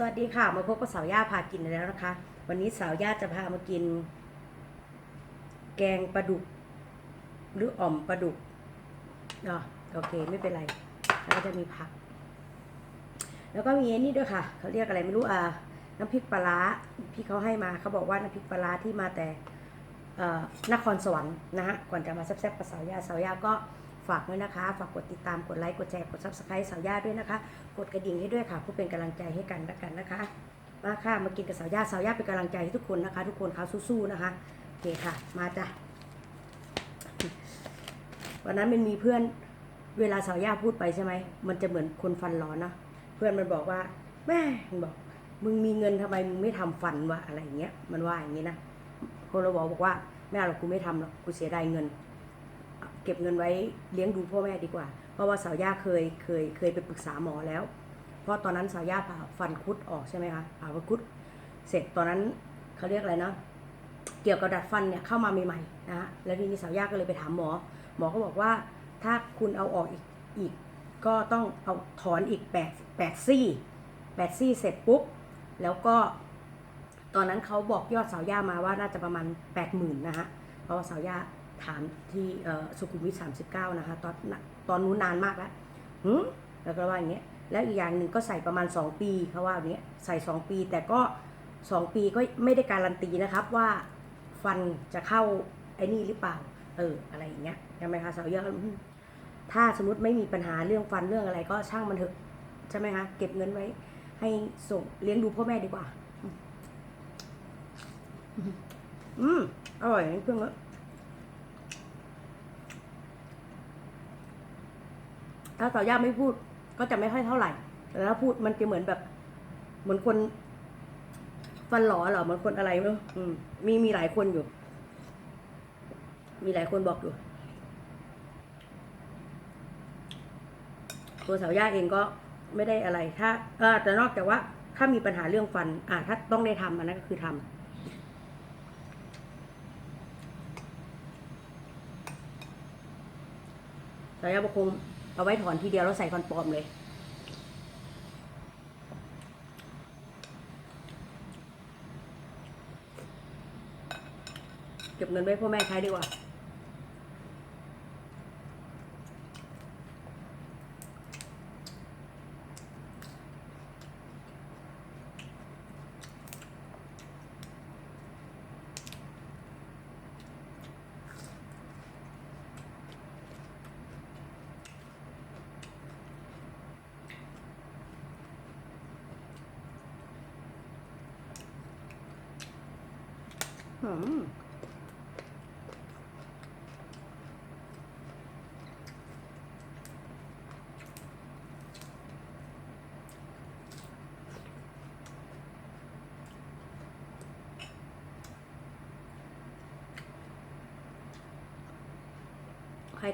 สวัสดีค่ะ มาพบกับสาวย่าพากินแล้วนะคะ วันนี้สาวย่าจะพามากิน แกงปลาดุก หรืออ่อมปลาดุกอ๋อโอเคไม่เป็นไร แล้วก็จะมีผัก แล้วก็มีอ้นี่ด้วยค่ะ เขาเรียกอะไรไม่รู้อ่าน้ำพริกปลาร้าพี่เขาให้มาเขาบอกว่าน้ำพริกปลาร้าที่มาแต่นครสวรรค์นะฮะก่อนจะมาแซ่บๆกับสาวย่าสาวย่าก็ ฝากด้วยนะคะ ฝากกดติดตามกดไลค์กดแชร์กดซับสไครต์สาวย่าด้วยนะคะ กดกระดิ่งให้ด้วยค่ะเพื่อเป็นกำลังใจให้กันและกันนะคะมาค่ะมากินกับสาวย่าสาวย่าเป็นกำลังใจให้ทุกคนนะคะ ทุกคนเขาสู้ๆนะคะโอเคค่ะ มาจ้ะวันนั้นมันมีเพื่อนเวลาสาวย่าพูดไปใช่ไหมมันจะเหมือนคนฟันร้อนนะเพื่อนมันบอกว่า แม่มันบอก มึงมีเงินทำไมมึงไม่ทำฟันวะอะไรอย่างเงี้ย มันว่าอย่างนี้นะคนเราบอกบอกว่าแม่หรอกกูไม่ทำหรอกกูเสียดายเงิน เก็บเงินไว้เลี้ยงดูพ่อแม่ดีกว่า เพราะว่าสาวย่าเคยเคยเคยไปปรึกษาหมอแล้ว เพราะตอนนั้นสาวย่าผ่าฟันคุดออกใช่ไหมคะผ่าฟันคุดเสร็จตอนนั้นเขาเรียกอะไรนะเกี่ยวกับดัดฟันเนี่ยเข้ามาใหม่ๆนะฮะแล้วทีนี้สาวย่าก็เลยไปถามหมอ หมอก็บอกว่าถ้าคุณเอาออกอีกอีก ก็ต้องเอาถอนอีกแปดแปดซี่แปดซี่เสร็จปุ๊บแล้วก็ตอนนั้นเขาบอกยอดสาวย่ามาว่าน่าจะประมาณแปดหมื่นนะฮะเพราะว่าสาวย่า ถามที่สุขุมวิทสามสิบเก้านะคะตอนตอนนู้นนานมากแล้วหืมแล้วก็ว่าอย่างเงี้ยแล้วอีกอย่างหนึ่งก็ใส่ประมาณ 2 ปีเขาว่าอย่างเงี้ยใส่ 2 ปี แต่ก็ 2 ปีก็ไม่ได้การันตีนะครับว่าฟันจะเข้าไอ้นี่หรือเปล่า เอออะไรอย่างเงี้ยใช่ไหมคะสาวเยอืมถ้าสมมติไม่มีปัญหาเรื่องฟันเรื่องอะไรก็ช่างมันเถอะใช่ไหมคะเก็บเงินไว้ ให้ส่งเลี้ยงดูพ่อแม่ดีกว่า อืมอร่อยนะเพื่อนก็ ถ้าสาวย่าไม่พูดก็จะไม่ค่อยเท่าไหร่ แต่ถ้าพูดมันจะเหมือนแบบ เหมือนคน ฟันหลอเหรอเหมือนคนอะไรไม่รู้อืมมีมีหลายคนอยู่ มีหลายคนบอกอยู่ตัวสาวย่าเองก็ไม่ได้อะไร ถ้า เออแต่นอกจากว่า ถ้ามีปัญหาเรื่องฟัน อ่าถ้าต้องได้ทำอันนั้นก็คือทำสายยาบคง เอาไว้ถอนทีเดียวแล้วใส่ฟันปลอมเลย เก็บเงินไว้พ่อแม่ใช้ดีกว่า ใคร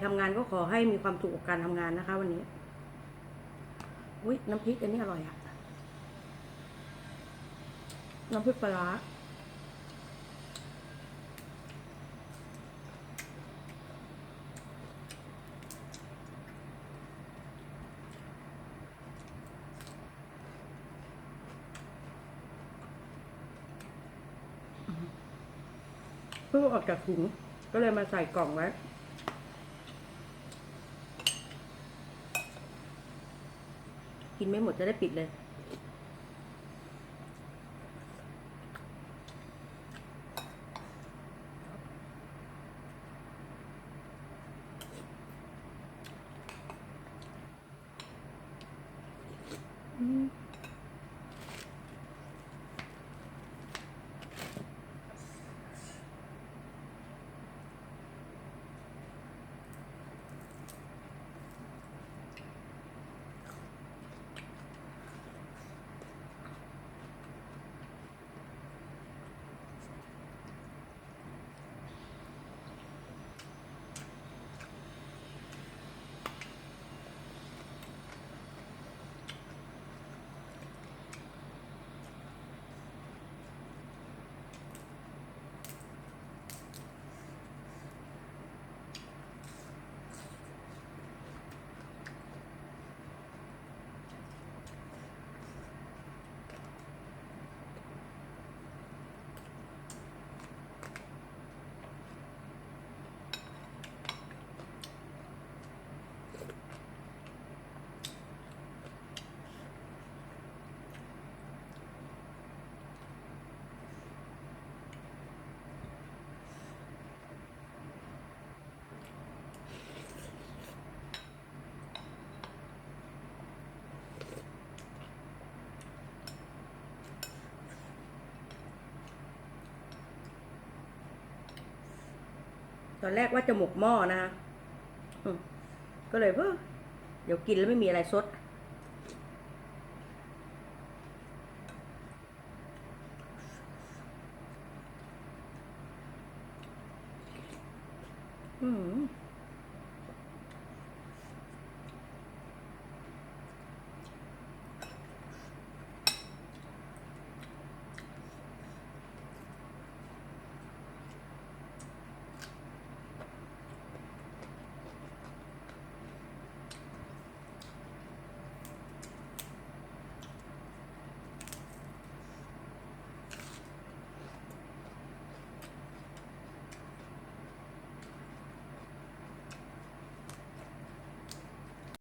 ทำงานก็ขอให้มีความสุขกับการทำงานนะคะ วันนี้ อุ้ยน้ำพริกอันนี้อร่อยอะน้ำพริกปลา พิ่งออกจากถุงก็เลยมาใส่กล่องไว้กินไม่หมดจะได้ปิดเลย อืม ตอนแรกว่าจะหมกหม้อนะคะก็เลยเพ้อเดี๋ยวกินแล้วไม่มีอะไรซดอืม